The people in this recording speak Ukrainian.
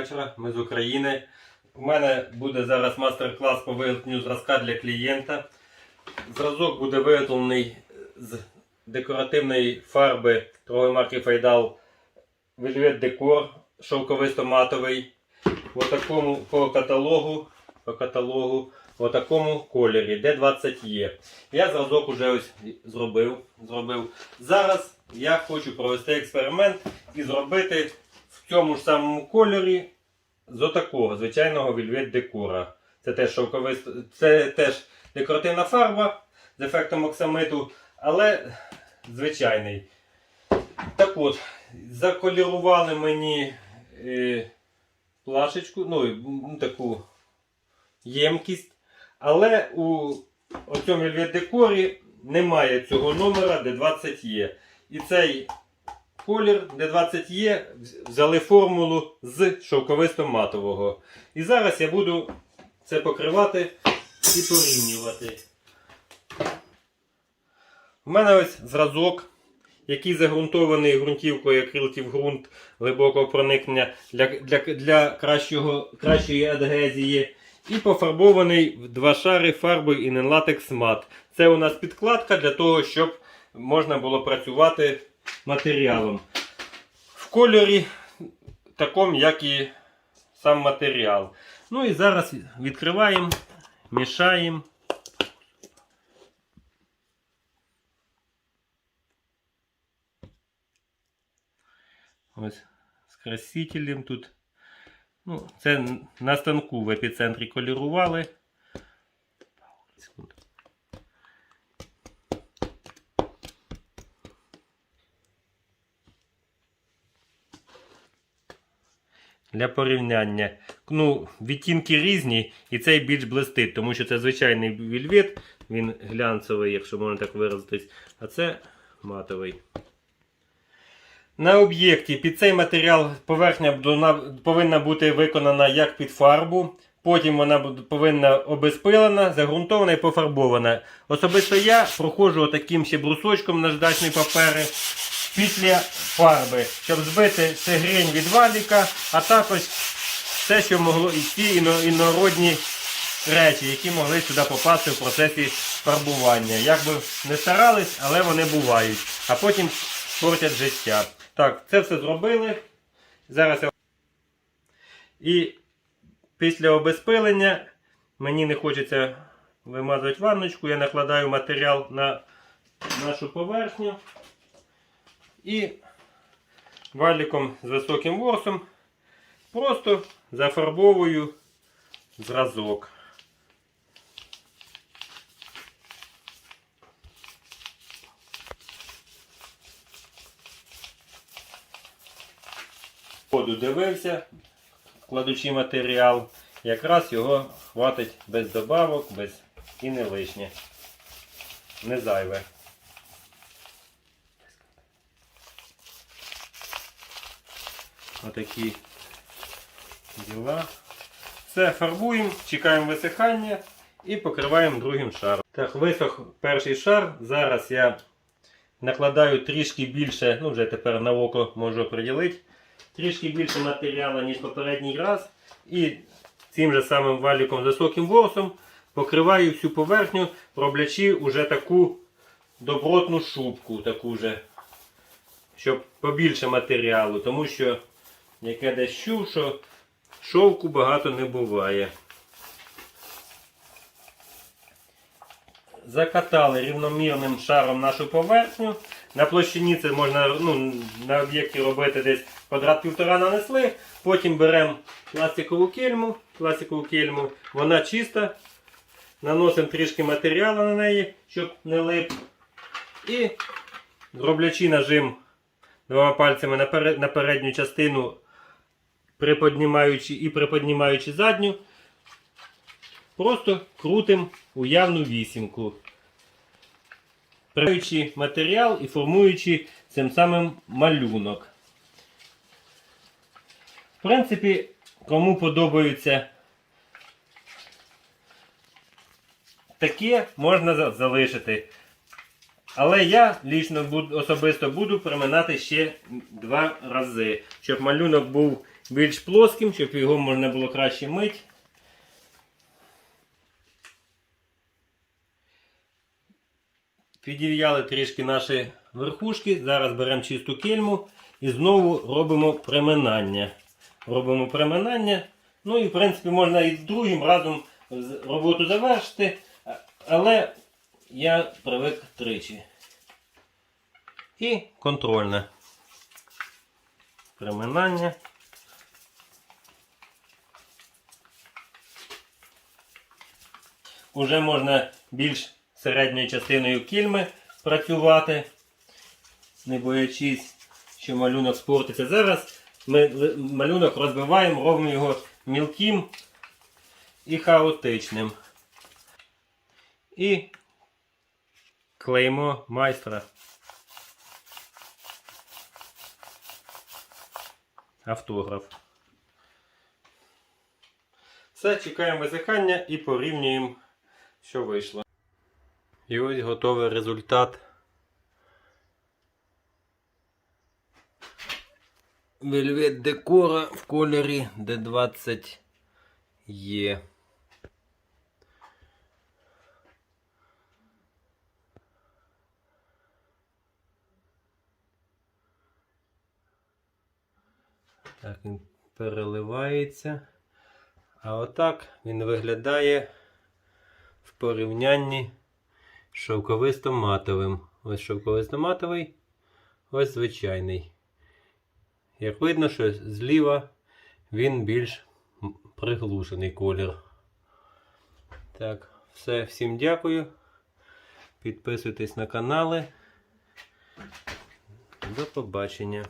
вечора. Ми з України. У мене буде зараз мастер-клас по виготовленню зразка для клієнта. Зразок буде виготовлений з декоративної фарби торгової марки Файдал Velvet Decor шовковисто-матовий. В такому по каталогу, по каталогу в такому кольорі, D20E. Я зразок уже ось зробив. зробив. Зараз я хочу провести експеримент і зробити цьому ж самому кольорі з отакого звичайного Velvet декора. Це теж шовковисто, це теж декоративна фарба з ефектом оксамиту, але звичайний. Так от, заколірували мені е, плашечку, ну, таку ємкість. Але у цьому Velvet декорі немає цього номера, де 20 є. І цей колір, де 20 є, взяли формулу з шовковисто-матового. І зараз я буду це покривати і порівнювати. У мене ось зразок, який загрунтований ґрунтівкою акрилків ґрунт глибокого проникнення для, для, для кращого, кращої адгезії. І пофарбований в два шари фарбою Іненлатекс Мат. Це у нас підкладка для того, щоб можна було працювати матеріалом. В кольорі такому, як і сам матеріал. Ну і зараз відкриваємо, мішаємо. Ось з красителем тут. Ну, це на станку в епіцентрі колірували. Секунду. Для порівняння. Ну, відтінки різні, і цей більш блистить, тому що це звичайний вільвет, він глянцевий, якщо можна так виразитись, а це матовий. На об'єкті під цей матеріал поверхня повинна бути виконана як під фарбу. Потім вона повинна обезпилена, загрунтована і пофарбована. Особисто я проходжу таким ще брусочком наждачний папери після фарби, щоб збити цегрень від валіка, а також все, що могло іно- інородні речі, які могли сюди попасти в процесі фарбування. Як би не старались, але вони бувають. А потім портять життя. Так, це все зробили. Зараз я. І після обезпилення мені не хочеться вимазувати ванночку. Я накладаю матеріал на нашу поверхню. І валіком з високим ворсом просто зафарбовую зразок. Воду дивився, кладучи матеріал, якраз його хватить без добавок, без і не лишнє. Не зайве. Отакі діла. Все, фарбуємо, чекаємо висихання і покриваємо другим шаром. Так, висох перший шар. Зараз я накладаю трішки більше, ну вже тепер на око можу приділити, трішки більше матеріалу, ніж попередній раз. І цим же самим валіком з високим ворсом покриваю всю поверхню, роблячи уже таку добротну шубку, таку же, щоб побільше матеріалу, тому що як я десь чув, що шовку багато не буває. Закатали рівномірним шаром нашу поверхню. На площині це можна ну, на об'єкті робити десь квадрат півтора нанесли. Потім беремо пластикову кельму, пластикову кельму, вона чиста. Наносимо трішки матеріалу на неї, щоб не лип. І роблячи нажим двома пальцями на передню частину, приподнімаючи і приподнімаючи задню, просто крутимо уявну вісімку. Приймаючи матеріал і формуючи цим самим малюнок. В принципі, кому подобаються таке, можна залишити. Але я лічно особисто буду приминати ще два рази, щоб малюнок був більш плоским, щоб його можна було краще мити. Підів'яли трішки наші верхушки. Зараз беремо чисту кельму і знову робимо приминання. Робимо приминання. Ну і в принципі можна і з другим разом роботу завершити, але я привик тричі. І контрольне. Приминання. Уже можна більш середньою частиною кільми працювати, не боячись, що малюнок спортиться. Зараз ми малюнок розбиваємо, робимо його мілким і хаотичним. І клеймо майстра. Автограф. Все, чекаємо висихання і порівнюємо, що вийшло. І ось готовий результат. Вельвет декора в кольорі D20 є. Так, він переливається. А отак він виглядає в порівнянні з шовковисто-матовим. Ось шовковисто-матовий, ось звичайний. Як видно, що зліва він більш приглушений колір. Так, все, всім дякую. Підписуйтесь на канали. До побачення.